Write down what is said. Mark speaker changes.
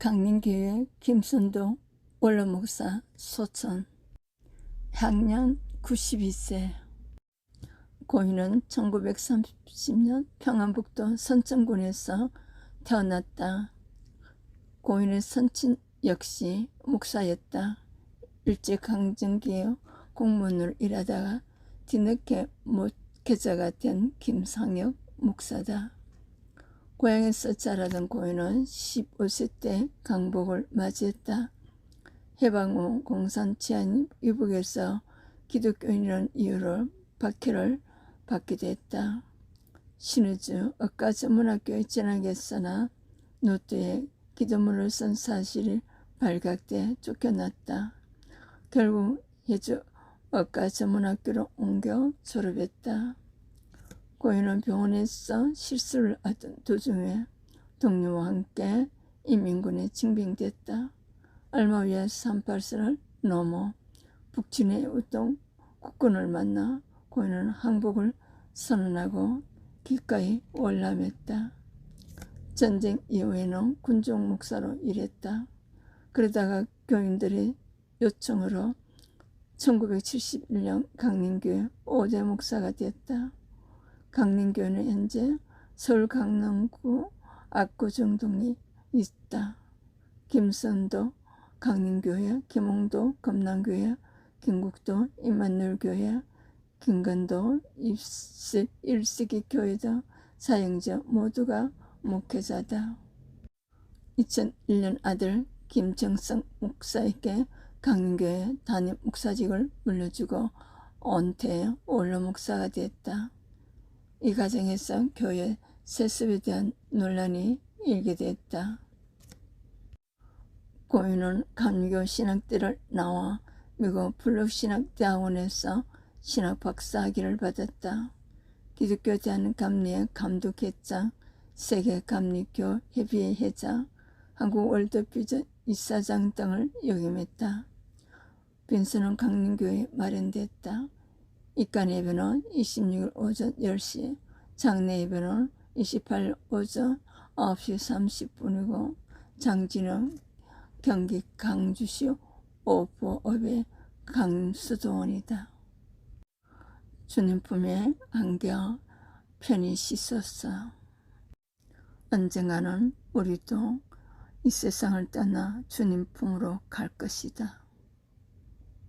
Speaker 1: 강림교회 김순도 원로목사 소천 향년 92세 고인은 1930년 평안북도 선천군에서 태어났다. 고인의 선친 역시 목사였다. 일제강점기에 공무원을 일하다가 뒤늦게 목회자가 된 김상혁 목사다. 고향에서 자라던 고인은 15세 때 강복을 맞이했다. 해방 후 공산 치안 이북에서 기독교인이라는 이유로 박해를 받기도 했다. 신의주 억가 전문학교에 진학했으나 노트에 기도문을 쓴 사실이 발각돼 쫓겨났다. 결국 해주 억가 전문학교로 옮겨 졸업했다. 고인은 병원에서 실수를 하던 도중에 동료와 함께 인민군에 징병됐다. 얼마 후에 38선을 넘어 북진의 우동 국군을 만나 고인은 항복을 선언하고 기꺼이 월남했다. 전쟁 이후에는 군종 목사로 일했다. 그러다가 교인들의 요청으로 1971년 강림교회 5대 목사가 됐다. 강림교회는 현재 서울 강남구 압구정동에 있다. 김선도 강림교회, 김홍도 금남교회, 김국도 임만늘교회, 김건도 일세기 교회다 사형자 모두가 목회자다. 2001년 아들 김정성 목사에게 강림교회 담임 목사직을 물려주고 언태 원로 목사가 됐다. 이 과정에서 교회 세습에 대한 논란이 됐다. 고인은 감리교 신학대를 나와 미국 블록 신학대학원에서 신학 박사 학위를 받았다. 기독교 대한감리회 감독회장, 세계감리교 협의회 회장, 한국 월드비전 이사장 등을 역임했다. 빈스는 강림교에 마련됐다. 입간 예배는 26일 오전 10시, 장례 예배는 28일 오전 9시 30분이고 장지는 경기 강주시 오보읍의 강수도원이다. 주님 품에 안겨 편히 씻었어. 언젠가는 우리도 이 세상을 떠나 주님 품으로 갈 것이다.